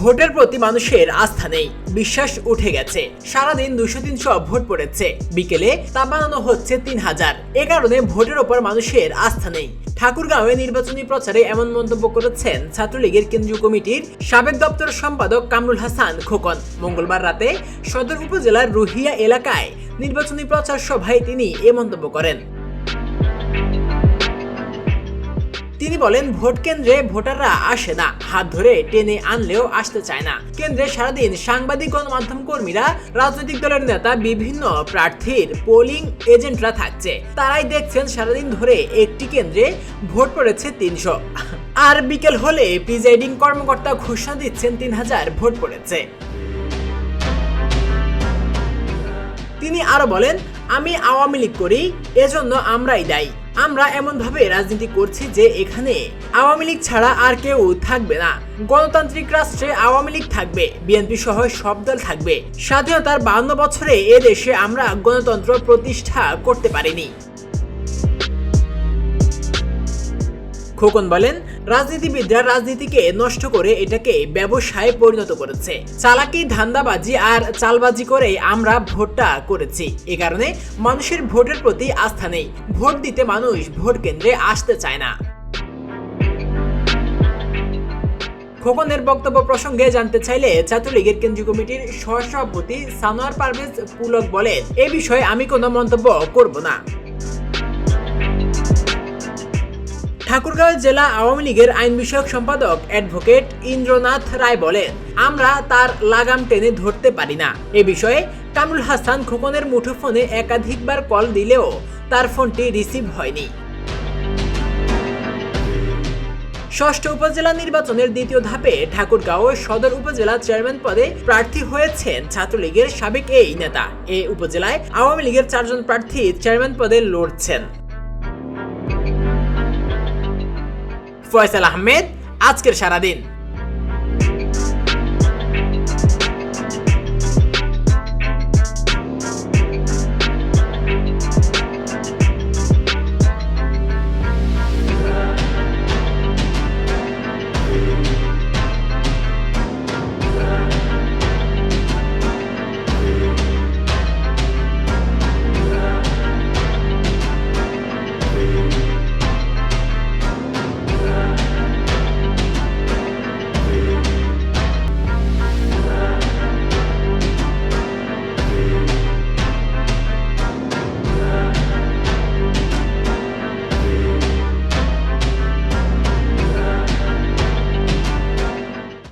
ভোটের প্রতি মানুষের আস্থা নেই, বিশ্বাস উঠে গেছে। সারাদিন দুশো তিনশো ভোট পড়েছে। বিকেলে তা বানানো হচ্ছে তিন হাজার। এ কারণে ভোটের ওপর মানুষের আস্থা নেই। ঠাকুরগাঁওয়ে নির্বাচনী প্রচারে এমন মন্তব্য করেছেন ছাত্রলীগের কেন্দ্রীয় কমিটির সাবেক দপ্তর সম্পাদক কামরুল হাসান খোকন। মঙ্গলবার রাতে সদর উপজেলার রুহিয়া এলাকায় নির্বাচনী প্রচার সভায় তিনি এ মন্তব্য করেন। তিনি বলেন, ভোট কেন্দ্রে ভোটাররা আসে না। হাত ধরে টেনে আনলেও আসতে চায় না। কেন্দ্রে সারাদিন সাংবাদিক গণমাধ্যম কর্মীরা, রাজনৈতিক দলের নেতা, বিভিন্ন প্রার্থীর পোলিং এজেন্টরা থাকছে। তারাই দেখছেন সারাদিন ধরে একটি কেন্দ্রে ভোট পড়েছে তিনশো। আর বিকেল হলে প্রিজাইডিং কর্মকর্তা ঘোষণা দিচ্ছেন তিন হাজার ভোট পড়েছে। তিনি আরও বলেন আমি আওয়ামী লীগ করি, এজন্য আমরাই দায়ী। আমরা এমনভাবে রাজনীতি করছি যে এখানে আওয়ামী লীগ ছাড়া আর কেউ থাকবে না। গণতান্ত্রিক রাষ্ট্রে আওয়ামী লীগ থাকবে, বিএনপি সহ সব দল থাকবে। স্বাধীনতার বান্ন বছরে এ দেশে আমরা গণতন্ত্র প্রতিষ্ঠা করতে পারিনি। খোকন বলেন রাজনীতিবিদরা রাজনীতিকে নষ্ট করে এটাকে ব্যবসায় পরিণত করেছে। চালাকি, ধান্দাবাজি আর চালবাজি করে আমরা ভোটটা করেছি। এ কারণে মানুষের ভোটের প্রতি আস্থা নেই। ভোট দিতে মানুষ ভোট কেন্দ্রে আসতে চায় না। খোকনের বক্তব্য প্রসঙ্গে জানতে চাইলে ছাত্রলীগের কেন্দ্রীয় কমিটির সহসভাপতি সানোয়ার পারভেজ পুলক বলেন, এ বিষয়ে আমি কোনো মন্তব্য করব না। ঠাকুরগাঁও জেলা আওয়ামী লীগের আইন বিষয়ক সম্পাদক অ্যাডভোকেট ইন্দ্রনাথ রায় বলেন, আমরা তার লাগাম টেনে ধরতে পারি না। এ বিষয়ে কামরুল হাসান খোকনের মুঠোফোনে একাধিকবার কল দিলেও তার ফোনটি রিসিভ হয়নি। ষষ্ঠ উপজেলা নির্বাচনের দ্বিতীয় ধাপে ঠাকুরগাঁও সদর উপজেলা চেয়ারম্যান পদে প্রার্থী হয়েছেন ছাত্রলীগের সাবেক এই নেতা। এ উপজেলায় আওয়ামী লীগের চারজন প্রার্থী চেয়ারম্যান পদে লড়ছেন। ফয়সাল আহমেদ আজকের সারাদিন।